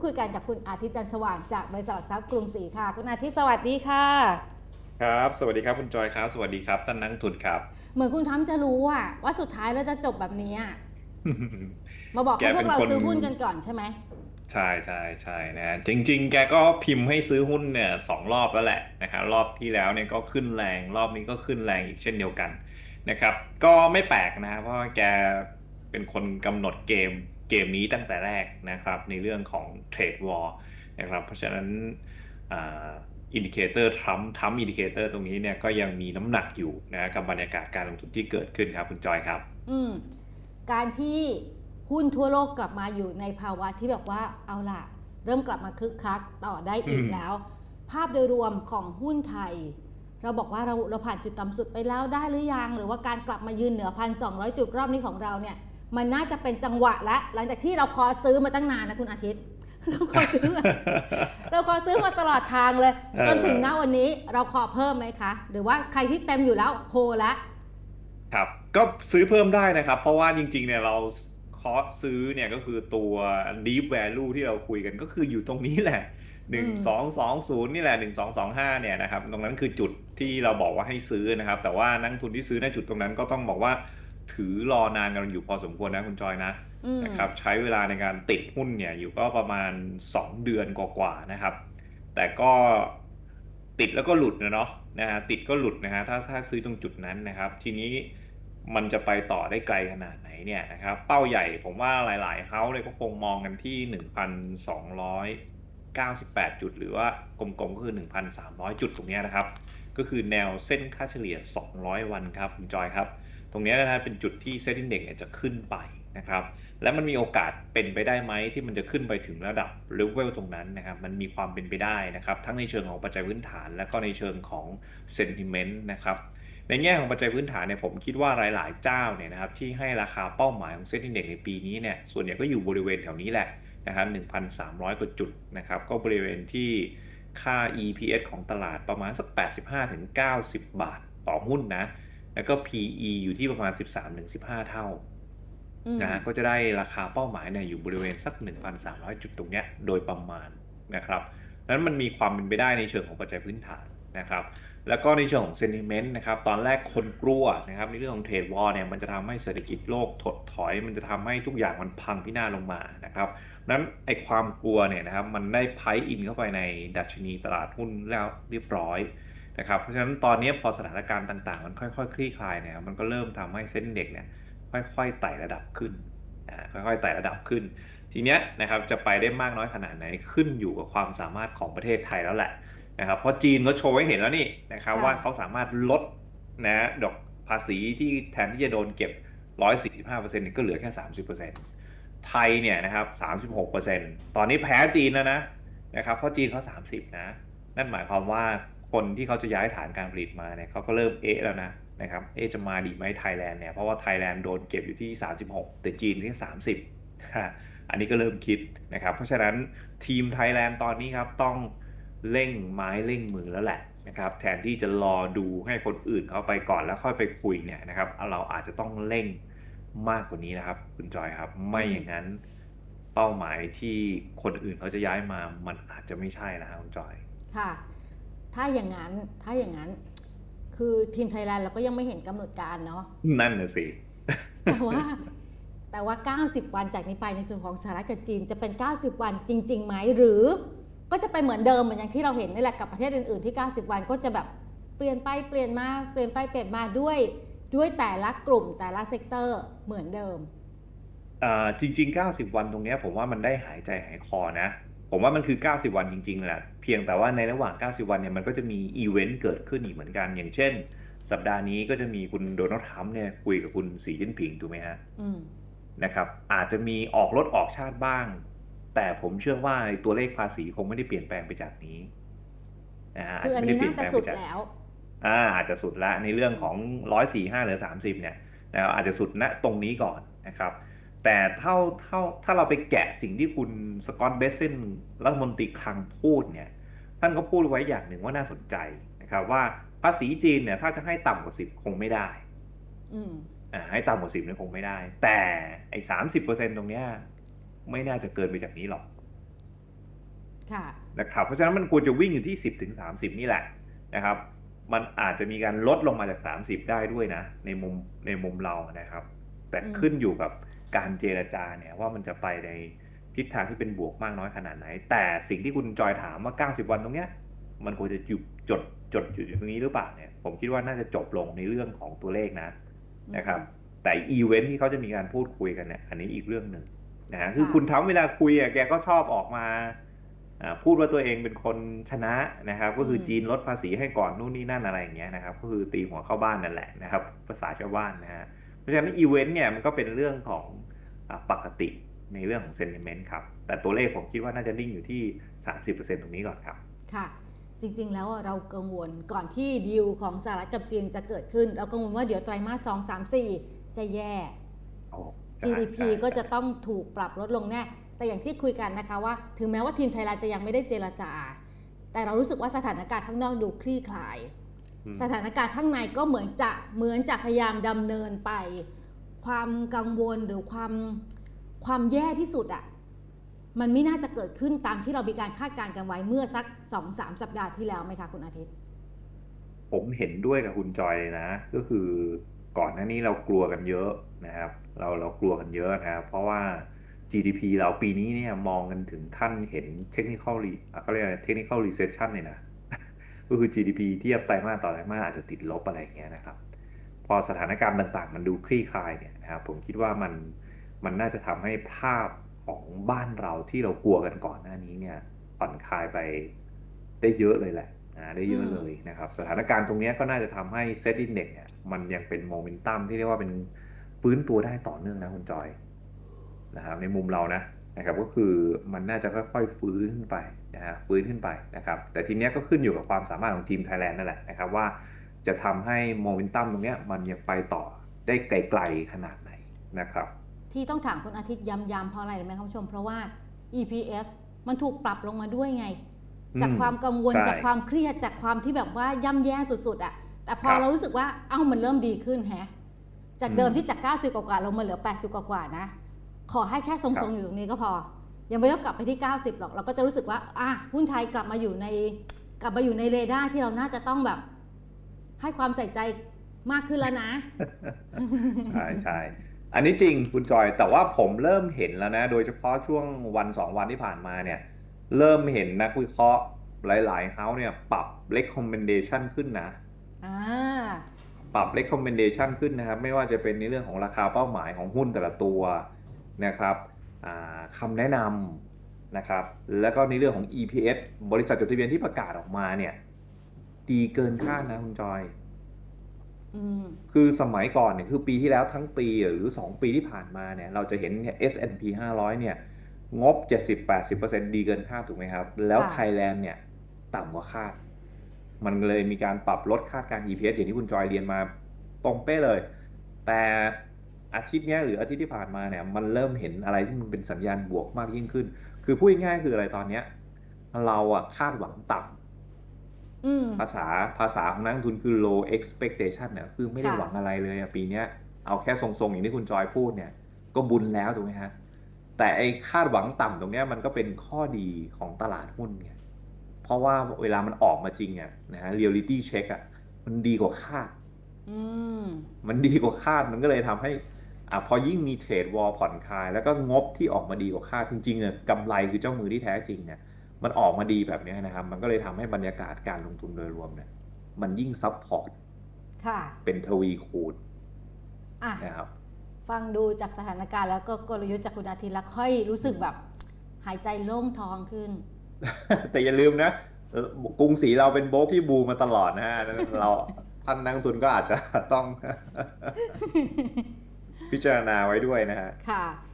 ดคุยกันกับคุณอาทิตย์จันทร์สว่างจากบริษัทหลักทรัพย์กรุงศรีค่ะ คุณอาทิตย์สวัสดีค่ะ ครับ สวัสดีครับคุณจอยครับ สวัสดีครับท่านนักลงทุนครับ เหมือนคุณทรัมป์จะรู้อะว่าสุดท้ายแล้วจะจบแบบนี้อะมาบอกให้แกพเป็วนกเราคนซื้อหุ้นกันก่อนใช่ไหมใช่ใช่ใช่นะจริง ๆ แกก็พิมพ์ให้ซื้อหุ้นเนี่ยสองรอบแล้วแหละนะครับรอบที่แล้วเนี่ยก็ขึ้นแรงรอบนี้ก็ขึ้นแรงอีกเช่นเดียวกันนะครับ ก็ไม่แปลกนะเพราะว่าแกเป็นคนกำหนดเกม เกมนี้ตั้งแต่แรกนะครับในเรื่องของเทรดวอลนะครับเพราะฉะนั้นอินดิเคเตอร์ทรัมป์ทรัมป์อินดิเคเตอร์ตรงนี้เนี่ยก็ยังมีน้ำหนักอยู่นะกับบรรยากาศการลงทุนที่เกิดขึ้นครับ คุณจอยครับ อืมการที่หุ้นทั่วโลกกลับมาอยู่ในภาวะที่แบบว่าเอาล่ะ เริ่มกลับมาคึกคักต่อได้อีกอืมแล้ว ภาพโดยรวมของหุ้นไทย เราบอกว่าเราเราผ่านจุดต่ำสุดไปแล้วได้หรือยัง หรือว่าการกลับมายืนเหนือพันสองจุดรอบนี้ของเราเนี่ย มันน่าจะเป็นจังหวะและหลังจากที่เราคอซื้อมาตั้งนานนะคุณอาทิตย์ เราคอซื้อมาเราคอซื้อมาตลอดทางเลยเออจนถึงหน้าวันนี้เราขอเพิ่มไหมคะ หรือว่าใครที่เต็มอยู่แล้วโพแล้วครับ ก็ซื้อเพิ่มได้นะครับ เพราะว่าจริง ๆ เนี่ยเราคอสซื้อเนี่ยก็คือตัว deep value ที่เราคุยกันก็คืออยู่ตรงนี้แหละหนึ่งสองสองศูนย์นี่แหละหนึ่งสองสองห้าเนี่ยนะครับ ตรงนั้นคือจุดที่เราบอกว่าให้ซื้อนะครับ แต่ว่านักลงทุนที่ซื้อในจุดตรงนั้นก็ต้องบอกว่า ถือรอนานกันอยู่พอสมควรนะคุณจอยนะอืมนะครับ ใช้เวลาในการติดหุ้นเนี่ยอยู่ก็ประมาณ 2 เดือนกว่าๆนะครับ แต่ก็ติดแล้วก็หลุดนะเนาะนะฮะติดก็หลุดนะฮะถ้าถ้าซื้อตรงจุดนั้นนะครับ ทีนี้มันจะไปต่อได้ไกลขนาดไหนเนี่ยนะครับ เป้าใหญ่ผมว่าหลายๆเฮาส์เลยก็คงมองกันที่ 1,298 จุด หรือว่ากลมๆก็คือ 1,300 จุดตรงเนี้ยนะครับ ก็คือแนวเส้นค่าเฉลี่ย 200 วันครับคุณจอยครับ ตรงนี้นะฮะเป็นจุดที่เซ็นดิ้งเด็กจะขึ้นไปนะครับและมันมีโอกาสเป็นไปได้ไหมที่มันจะขึ้นไปถึงระดับเลเวลตรงนั้นนะครับมันมีความเป็นไปได้นะครับทั้งในเชิงของปัจจัยพื้นฐาน และก็ในเชิงของเซนติเมนต์นะครับในแง่ของปัจจัยพื้นฐานเนี่ยผมคิดว่าหลาย ๆ เจ้าเนี่ยนะครับที่ให้ราคาเป้าหมายของเซ็นดิ้งเด็กในปีนี้เนี่ยส่วนใหญ่ก็อยู่บริเวณแถวนี้แหละนะครับ1,300 กว่าจุดนะครับก็บริเวณที่ค่า EPS ของตลาดประมาณสัก 85-90 บาทต่อหุ้นนะ แล้วก็ PE อยู่ที่ประมาณ 13-15 เท่าอืมนะฮะก็จะได้ราคาเป้าหมายเนี่ยอยู่บริเวณสัก 1,300 จุดตรงเนี้ยโดยประมาณนะครับนั้นมันมีความเป็นไปได้ในเชิงของปัจจัยพื้นฐานนะครับ แล้วก็ในเชิงของเซนิเมนต์นะครับ ตอนแรกคนกลัวนะครับในเรื่องของเทรดวอร์เนี่ยมันจะทำให้เศรษฐกิจโลกถดถอย มันจะทำให้ทุกอย่างมันพังพินาศลงมานะครับ นั้นไอความกลัวเนี่ยนะครับมันได้ไพอินเข้าไปในดัชนีตลาดหุ้นแล้วเรียบร้อย นะครับเพราะฉะนั้นตอนนี้พอสถานการณ์ต่างๆ มันค่อยๆคลี่คลายเนี่ยมันก็เริ่มทำให้เส้นเด็กเนี่ยค่อยๆไต่ระดับขึ้นอ่าค่อยๆไต่ระดับขึ้น ทีเนี้ยนะครับจะไปได้มากน้อยขนาดไหนขึ้นอยู่กับความสามารถของประเทศไทยแล้วแหละนะครับเพราะจีนก็โชว์ให้เห็นแล้วนี่นะครับค่ะว่าเขาสามารถลดนะดอกภาษีที่แทนที่จะโดนเก็บ 145%เนี่ยก็เหลือแค่ 30%ไทยเนี่ยนะครับ 36%ตอนนี้แพ้จีนแล้วนะนะครับเพราะจีนเขา30 นะ นั่นหมายความว่า คนที่เขาจะย้ายฐานการผลิตมาเนี่ยเขาก็เริ่มเอะแล้วนะนะครับเอะจะมาดีไหมไทยแลนด์เนี่ยเพราะว่าไทยแลนด์โดนเก็บอยู่ที่ 36 แต่จีนที่30 อันนี้ก็เริ่มคิดนะครับ เพราะฉะนั้นทีมไทยแลนด์ตอนนี้ครับต้องเร่งไม้เร่งมือแล้วแหละนะครับแทนที่จะรอดูให้คนอื่นเขาไปก่อนแล้วค่อยไปคุยเนี่ยนะครับเราอาจจะต้องเร่งมากกว่านี้นะครับ คุณจอยครับ ไม่อย่างนั้นเป้าหมายที่คนอื่นเขาจะย้ายมามันอาจจะไม่ใช่นะครับคุณจอย ค่ะ ถ้าอย่างนั้นถ้าอย่างนั้น คือทีมไทยแลนด์เราก็ยังไม่เห็นกำหนดการเนาะนั่นน่ะสิแต่ว่า แต่ว่า 90 วันจากนี้ไปในส่วนของสหรัฐกับจีนจะเป็น 90 วันจริงๆไหมหรือ ก็จะไปเหมือนเดิมเหมือนอย่างที่เราเห็นนี่แหละกับประเทศอื่นๆที่ 90 วันก็จะแบบเปลี่ยนไปเปลี่ยนมาเปลี่ยนไปเปลี่ยนมาด้วยด้วยแต่ละกลุ่มแต่ละเซกเตอร์เหมือนเดิมอ่าจริง ๆ 90 วันตรงเนี้ยผมว่ามันได้หายใจหายคอนะ ผมว่ามันคือ 90 วันจริงๆแหละเพียงแต่ว่าในระหว่าง 90 วันเนี่ยมันก็จะมีอีเวนต์เกิดขึ้นอีกเหมือนกัน อย่างเช่น สัปดาห์นี้ก็จะมีคุณโดนัลด์ทรัมป์เนี่ยคุยกับคุณสีจิ้นผิงถูกไหมฮะอืมนะครับ อาจจะมีออกรถออกชาติบ้าง แต่ผมเชื่อว่าตัวเลขภาษีคงไม่ได้เปลี่ยนแปลงไปจากนี้นะฮะอาจคือจะอันไม่ได้นี้เปลี่น่ายนแปลจะงสุไปดจากแล้วอ่าอาจจะสุดละในเรื่องของ145หรือ30เนี่ยนะครับอาจจะสุดณตรงนี้ก่อนนะครับ แต่เท่าเท่าถ้าเราไปแกะสิ่งที่คุณสกอตต์เบสเซนรัฐมนตรีคลังพูดเนี่ยท่านก็พูดไว้อย่างหนึ่งว่าน่าสนใจนะครับว่าภาษีจีนเนี่ยถ้าจะให้ต่ำกว่า10คงไม่ได้อืมอ่าให้ต่ำกว่า10เนี่ยคงไม่ได้ แต่ไอ้สามสิบเปอร์เซ็นตรงเนี้ยไม่น่าจะเกินไปจากนี้หรอกค่ะนะครับเพราะฉะนั้นมันควรจะวิ่งอยู่ที่10ถึง30นี่แหละนะครับ มันอาจจะมีการลดลงมาจาก30ได้ด้วยนะ ในมุมในมุมเรานะครับ แต่อืมขึ้นอยู่กับ การเจรจาเนี่ยว่ามันจะไปในทิศทางที่เป็นบวกมากน้อยขนาดไหน แต่สิ่งที่คุณจอยถามว่า 90 วันตรงเนี้ยมันควรจะจุดจดจดอยู่ตรงนี้หรือเปล่าเนี่ยผมคิดว่าน่าจะจบลงในเรื่องของตัวเลขนะนะครับแต่อีเวนท์ที่เขาจะมีการพูดคุยกันเนี่ยอันนี้อีกเรื่องหนึ่งนะฮะคือคุณทำเวลาคุยอะแกก็ชอบออกมาอ่าพูดว่าตัวเองเป็นคนชนะนะครับก็คืออมจีนลดภาษีให้ก่อนนู่นนี่นั่นอะไรอย่างเงี้ยนะครับก็คือตีหัวเข้าบ้านนั่นแหละนะครับภาษาชาวบ้านนะฮะ เพราะฉะนั้นอีเวนต์เนี่ยมันก็เป็นเรื่องของอาปกติในเรื่องของเซน t i เมนต์ครับ แต่ตัวเลขผมคิดว่าน่าจะนิ่งอยู่ที่ 30%ตรงนี้ก่อนครับ ค่ะ จริงๆ แล้วอะเรากังวลก่อนที่ดีลของสหรัฐกับจีนจะเกิดขึ้น เรากังวลว่าเดี๋ยวไตรมาส2 3 4จะแย่โอ้ใช่ GDP ใช่ก็จะใช่ต้องถูกปรับลดลงแน่ แต่อย่างที่คุยกันนะคะว่า ถึงแม้ว่าทีมไทยเราจะยังไม่ได้เจรจา แต่เรารู้สึกว่าสถานการณ์ข้างนอกดูคลี่คลายอืม สถานการณ์ข้างในก็เหมือนจะเหมือนจะพยายามดำเนินไป ความกังวลหรือความความแย่ที่สุดอะมันไม่น่าจะเกิดขึ้นตามที่เรามีการคาดการณ์กันไว้เมื่อสักสองสามสัปดาห์ที่แล้วไหมคะคุณอาทิตย์ ผมเห็นด้วยกับคุณจอยเลยนะ ก็คือก่อนหน้านี้เรากลัวกันเยอะนะครับ เราเรากลัวกันเยอะนะครับเพราะว่า GDP เราปีนี้เนี่ยมองกันถึงขั้นเห็น technical re อะเขาเรียกอะไร technical recession เลยนะ ก็คือ GDP เทียบไตรมาสต่อไตรมาสอาจจะติดลบอะไรอย่างเงี้ยนะครับ พอสถานการณ์ต่างๆ มันดูคลี่คลายเนี่ยนะครับผมคิดว่ามันมันน่าจะทำให้ภาพของบ้านเราที่เรากลัวกันก่อนหน้านี้เนี่ยผ่อนคลายไปได้เยอะเลยแหละนะได้เยอะเลยนะครับ สถานการณ์ตรงนี้ก็น่าจะทำให้เซตอินเด็กเนี่ยมันยังเป็นโมเมนตัมที่เรียกว่าเป็นฟื้นตัวได้ต่อเนื่องนะคุณจอยนะครับในมุมเรานะ นะครับก็คือมันน่าจะค่อยๆฟื้นขึ้นไปนะฮะฟื้นขึ้นไปนะครับแต่ทีเนี้ยก็ขึ้นอยู่กับความสามารถของทีมไทยแลนด์นั่นแหละนะครับว่าจะทำให้โมเมนตัมตรงเนี้ยมันยังไปต่อได้ไกลๆขนาดไหนนะครับที่ต้องถามคุณอาทิตย์ย้ำๆเพราะอะไรรู้ไหมคุณผู้ชม เพราะว่า EPS มันถูกปรับลงมาด้วยไง จากอืมความกังวลใช่จากความเครียดจากความที่แบบว่าย่ำแย่สุดๆอะแต่พอครับเรารู้สึกว่าเอ้ามันเริ่มดีขึ้นแฮะจากเดิมอืมที่จาก 90 กว่าๆลงมาเหลือ 80 กว่าๆนะ ขอให้แค่ทครัรงบๆอยู่ตรงนี้ก็พอ ยังไม่ต้องกลับไปที่ 90 หรอก เราก็จะรู้สึกว่าอะหุ้นไทยกลับมาอยู่ใน กลับมาอยู่ในเรดาร์ที่เราน่าจะต้องแบบ ให้ความใส่ใจมากขึ้นแล้วนะ ใช่ใช่อันนี้จริงคุณจอยแต่ว่าผมเริ่มเห็นแล้วนะ โดยเฉพาะช่วงวันสองวันที่ผ่านมาเนี่ย เริ่มเห็นนักวิเคราะห์หลายๆเขาเนี่ย ปรับ recommendation ขึ้นนะอ่าปรับ recommendation ขึ้นนะครับ ไม่ว่าจะเป็นในเรื่องของราคาเป้าหมายของหุ้นแต่ละตัว นะครับอ่าคำแนะนำนะครับ แล้วก็ในเรื่องของ EPS บริษัทจดทะเบียนที่ประกาศออกมาเนี่ย ดีเกินคาดนะคุณจอยอืมคือสมัยก่อนเนี่ยคือปีที่แล้วทั้งปีหรือ 2 ปีที่ผ่านมาเนี่ยเราจะเห็นเนี่ย S&P 500 เนี่ย งบ 70-80%ดีเกินคาดถูกไหมครับ แล้วค่ะไทยแลนด์เนี่ย ต่ำกว่าคาด มันเลยมีการปรับลดคาดการณ์ EPS อย่างที่คุณจอยเรียนมาตรงเป๊ะเลย แต่ อาทิตย์เนี้ยหรืออาทิตย์ที่ผ่านมาเนี่ยมันเริ่มเห็นอะไรที่มันเป็นสัญญาณบวกมากยิ่งขึ้น คือพูดง่ายๆคืออะไรตอนเนี้ย เราอะคาดหวังต่ำอืมภาษาภาษาของนักลงทุนคือ low expectation เนี่ยคือไม่ได้ค่ะหวังอะไรเลยอะปีเนี้ยเอาแค่ทรงๆ อย่างที่คุณจอยพูดเนี่ย ก็บุญแล้วถูกไหมฮะ แต่ไอ้คาดหวังต่ำตรงเนี้ยมันก็เป็นข้อดีของตลาดหุ้นไงเพราะว่าเวลามันออกมาจริงอะนะฮะ reality check อะมันดีกว่าคาดอืมมันดีกว่าคาดมันก็เลยทำให้ อะพอยิ่งมีเทรดวอลผ่อนคลาย แล้วก็งบที่ออกมาดีกว่าคาดจริงๆอะกำไรคือเจ้ามือที่แท้จริงเนี่ยมันออกมาดีแบบเนี้ยนะครับ มันก็เลยทำให้บรรยากาศการลงทุนโดยรวมเนี่ยมันยิ่งซับพอร์ตค่ะเป็นทวีคูณอะนะครับฟังดูจากสถานการณ์แล้วก็กลยุทธ์จากคุณอาทิตย์แล้วค่อยรู้สึกแบบหายใจโล่งท้องขึ้น แต่อย่าลืมนะเอ่อกรุงศรีเราเป็นโบรกที่บูมมาตลอดนะฮะดังนั้นเราท่านนักลงทุนก็อาจจะต้อง พิจารณาไว้ด้วยนะฮะค่ะ